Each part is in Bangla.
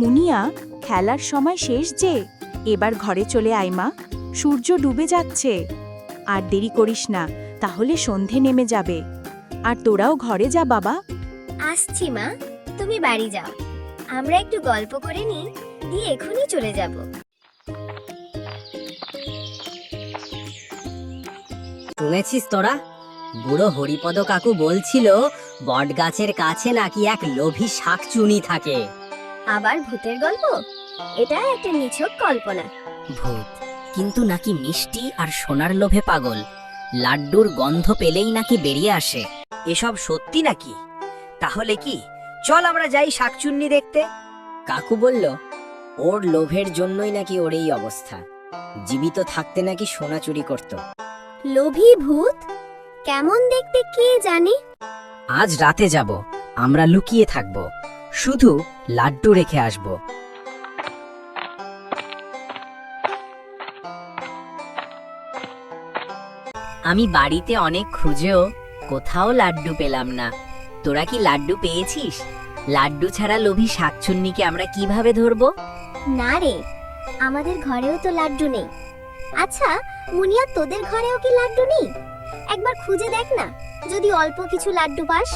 মুনিয়া খেলার সময় শেষ যে এবার ঘরে চলে আয় মা সূর্য ডুবে যাচ্ছে। আর দেরি করিস না তাহলে সন্ধে নেমে যাবে। আর তোরাও ঘরে যা বাবা। আসছি মা তুমি বাড়ি যাও। আমরা একটু গল্প করে নিই দিয়ে এখনই চলে যাব। শুনেছিস তোরা? বুড়ো হরিপদ কাকু বলছিল বট গাছের কাছে নাকি এক লোভী শাকচুনি থাকে। আবার ভূতের গল্প? এটা একটা নিছক কল্পনা। ভূত কিন্তু নাকি মিষ্টি আর সোনার লোভে পাগল? লাড্ডুর গন্ধ পেলেই নাকি বেরিয়ে আসে। এসব সত্যি নাকি? তাহলে কি? চল আমরা যাই শাকচুন্নি দেখতে। কাকু বলল ওর লোভের জন্যই নাকি ওর এই অবস্থা। জীবিত থাকতে নাকি সোনা চুরি করত। লোভী ভূত? কেমন দেখতে কে জানে? আজ রাতে যাব আমরা লুকিয়ে থাকব। শুধু লাড্ডু রেখে আসব। আমি বাড়িতে অনেক খুঁজেও কোথাও লাড্ডু পেলাম না। তোরা কি লাড্ডু পেয়েছিস? লাড্ডু ছাড়া লোভী শাকচুন্নিকে আমরা কীভাবে ধরবো? না রে, আমাদের ঘরেও তো লাড্ডু নেই। আচ্ছা মুনিয়া, তোদের ঘরেও কি লাড্ডু নেই? একবার খুঁজে দেখ না, যদি অল্প কিছু লাড্ডু পাস।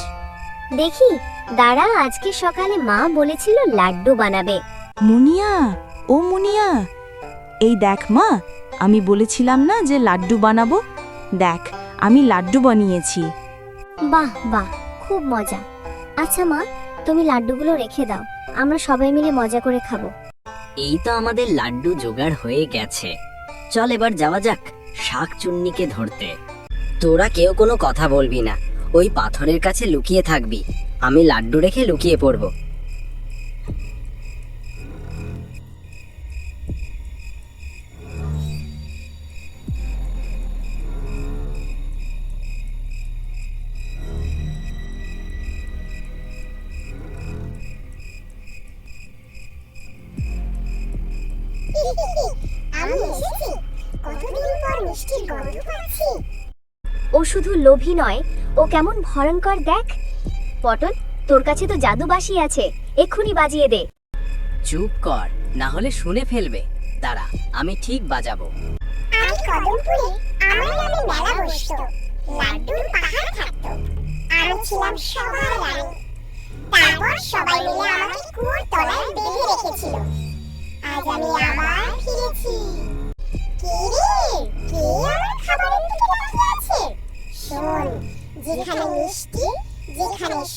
দেখি দাঁড়া আজকে সকালে মা বলেছিল লাড্ডু বানাবে। মুনিয়া ও মুনিয়া। এই দেখ মা আমি বলেছিলাম না যে লাড্ডু বানাবো। দেখ আমি লাড্ডু বানিয়েছি। বাহ বাহ খুব মজা। আচ্ছা মা তুমি লাড্ডুগুলো রেখে দাও আমরা সবাই মিলে মজা করে খাব। এই তো আমাদের লাড্ডু জোগাড় হয়ে গেছে। চল এবার যাওয়া যাক শাক চুন্নিকে ধরতে। তোরা কেউ কোনো কথা বলবি না। ওই পাথরের কাছে লুকিয়ে থাকবি। আমি লাড্ডু রেখে লুকিয়ে পড়ব। আমি এসেছি। কতদিন পর মিষ্টির গন্ধ পাচ্ছি? ও শুধু লোভী নয় ও কেমন ভয়ঙ্কর দেখ। পটল তোর কাছে তো জাদু বাঁশি আছে। এক্ষুনি বাজিয়ে দে। চুপ কর না হলে শুনে ফেলবে। দাঁড়া আমি ঠিক বাজাবো। আমি কদমপুরে আমার নামে মেলা বসতো। লাড্ডুর পাহাড় থাকতো। আমি ছিলাম সবার রানী। তারপর সবাই মিলে আমাকে কুয়োর তলায় বেঁধে রেখেছিল। আজ আমি আবার ফিরেছি।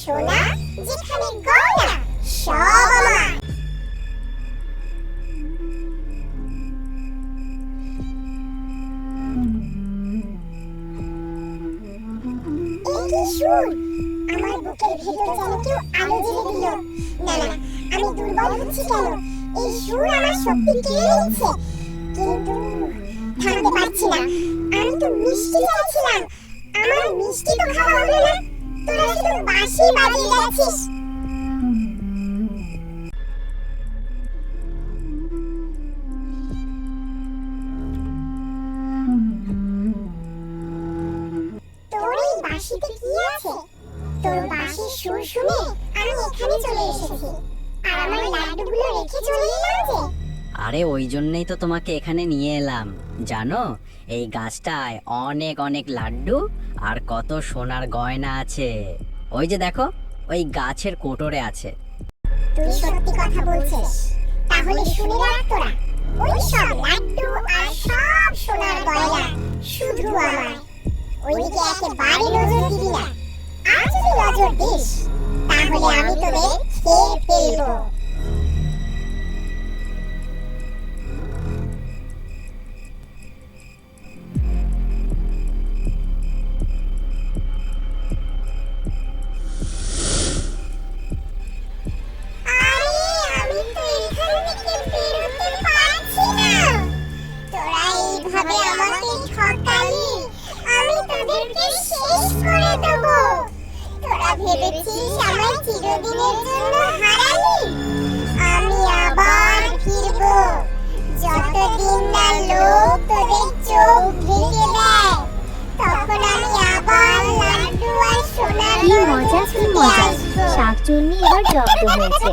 সোনা, যেখানে গয়না, সব আমার। সুর? আমার বুকের ভেতর যেন কেউ আলো জ্বেলে দিল। আমি দুর্বল হচ্ছি কেন? এই আমার শক্তি কেড়ে কিন্তু থামতে পারছি আমি তো মিষ্টি চাইছিলাম। আমার মিষ্টি তো খাওয়া হলো না। তোরা শুধু বাঁশি বাজিয়ে যাচ্ছিস তোর এই বাঁশিতে কি আছে? তোর বাঁশির সুর শুনে আমি এখানে চলে এসেছি। আর আমার লাড্ডুগুলো রেখে চলে এলাম যে আরে, ওই জন্যই তো তোমাকে এখানে নিয়ে এলাম। জানো, এই গাছটায় অনেক অনেক লাড্ডু আর কত সোনার গয়না আছে। ওই যে দেখো, ওই গাছের কোটরে আছে। তুই সত্যি কথা বলছিস? তাহলে শুনে রাখ তোরা। ওই সব লাড্ডু আর সব সোনার গয়না শুধু আমার একেবারে নজর দিবি না। আর যদি নজর দিস, তাহলে আমি তোদের খেয়ে ফেলব। ভেবেছিস আমায় চিরদিনের জন্য হারালি আমি আবার ফিরব। যতদিন না লোক তোদের চোখ ঢেকে দেয় তখন আমি আবার লাড্ডু আর সোনার কি মজা কি মজা। শাকচুন্নি এবার জব্দ হয়েছে।